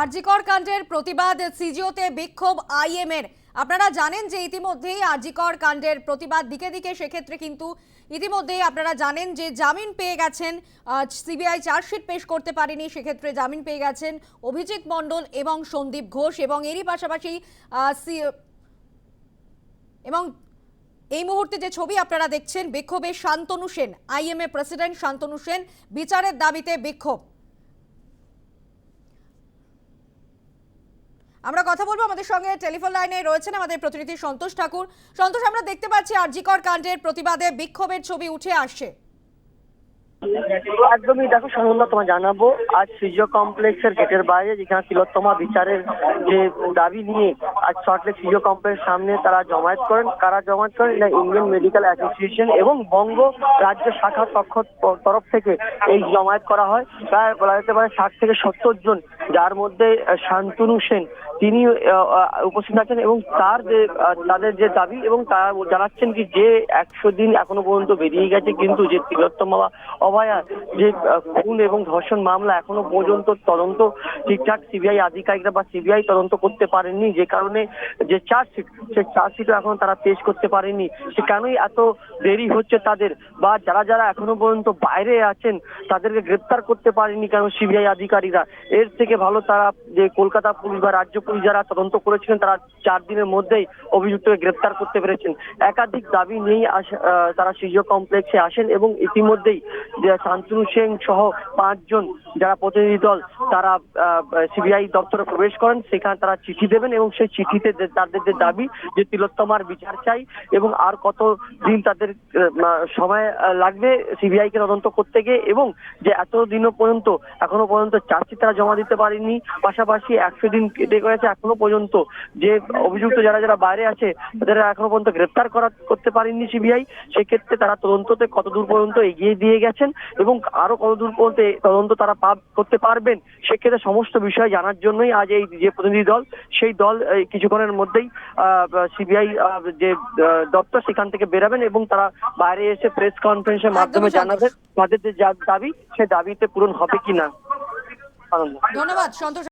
আরজিকর কাণ্ডের প্রতিবাদ সিজিওতে বিক্ষোভ আইএমের। আপনারা জানেন যে ইতিমধ্যেই আরজিকর কাণ্ডের প্রতিবাদ দিকে দিকে, সেক্ষেত্রে কিন্তু ইতিমধ্যেই আপনারা জানেন যে জামিন পেয়ে গেছেন সিবিআই চার্জশিট পেশ করতে পারেনি, সেক্ষেত্রে জামিন পেয়ে গেছেন অভিজিৎ মণ্ডল এবং সন্দীপ ঘোষ এবং এরই পাশাপাশি এবং এই মুহূর্তে যে ছবি আপনারা দেখছেন, বিক্ষোভে শান্তনু সেন, আইএমএ প্রেসিডেন্ট শান্তনু সেন, বিচারের দাবিতে বিক্ষোভ। আমরা কথা বলব আমাদের সঙ্গে টেলিফোন লাইনে রয়েছেন আমাদের প্রতিনিধি সন্তোষ ঠাকুর। সন্তোষ, আমরা দেখতে পাচ্ছি আরজিকর কাণ্ডের প্রতিবাদে বিক্ষোভের ছবি উঠে আসছে। একদমই দেখো সন্ধ্যা তোমায় জানাব, আজ সিজিও কমপ্লেক্সের গেটের বাইরে, যেখানে তিলোত্তমা বিচারের যে দাবি নিয়ে আজ সল্টলেক সিজিও কমপ্লেক্স সামনে তারা জমায়েত করেন। কারা জমায়েত করেন? এটা ইন্ডিয়ান মেডিকেল অ্যাসোসিয়েশন এবং বঙ্গ রাজ্য শাখার পক্ষ তরফ থেকে এই জমায়েত করা হয়। প্রায় বলা যেতে পারে ষাট থেকে সত্তর জন, যার মধ্যে শান্তনু সেন, তিনি উপস্থিত আছেন এবং তার যে তাদের যে দাবি এবং তারা জানাচ্ছেন কি যে একশো দিন এখনও পর্যন্ত বেরিয়ে গেছে, কিন্তু যে তিলোত্তমা অভয়া যে খুন এবং ধর্ষণ মামলা এখনও পর্যন্ত তদন্ত ঠিকঠাক সিবিআই আধিকারিকরা বা সিবিআই তদন্ত করতে পারেননি যে কারণে যে চার্জশিট সেই চার্জশিটও এখন তারা পেশ করতে পারেনি সে কেনই এত দেরি হচ্ছে তাদের? বা যারা যারা এখনও পর্যন্ত বাইরে আছেন তাদেরকে গ্রেপ্তার করতে পারেনি কেন সিবিআই আধিকারিকরা? এর থেকে ভালো তারা যে কলকাতা পুলিশ বা রাজ্য পুলিশ যারা তদন্ত করেছিলেন তারা চার দিনের মধ্যেই অভিযুক্তকে গ্রেপ্তার করতে পেরেছেন। একাধিক দাবি আহ, তারা সিজিও কমপ্লেক্সে আসেন এবং ইতিমধ্যেই শান্তনু সেন সহ পাঁচজন যারা প্রতিনিধি দল, তারা সিবিআই দপ্তরে প্রবেশ করেন। সেখানে তারা চিঠি দেবেন এবং সেই চিঠিতে তাদের যে দাবি যে তিলোত্তমার বিচার চাই এবং আর কত দিন তাদের সময় লাগবে সিবিআই কে তদন্ত করতে গিয়ে এবং যে এত দিনও পর্যন্ত, এখনও পর্যন্ত চার্জশিট তারা জমা দিতে পারেনি। পাশাপাশি একশো দিন কেটে গেছে, এখনও পর্যন্ত যে অভিযুক্ত যারা যারা বাইরে আছে, তাদের এখনও পর্যন্ত গ্রেপ্তার করা, করতে পারেনি সিবিআই। সেক্ষেত্রে তারা তদন্ততে কত দূর পর্যন্ত এগিয়ে দিয়ে গেছেন এবং আরও কতদূর বলতে পর্যন্ত তদন্ত তারা করতে পারবেন সেক্ষেত্রে সমস্ত বিষয় জানার জন্যই আজ এই যে প্রতিনিধি দল সেই দল কিছুক্ষণের মধ্যেই সিবিআই যে দপ্তর সেখান থেকে বেরাবেন এবং তারা বাইরে এসে প্রেস কনফারেন্সের মাধ্যমে জানাবেন তাদের যে দাবি সে দাবিতে পূরণ হবে কিনা। ধন্যবাদ সন্তোষ।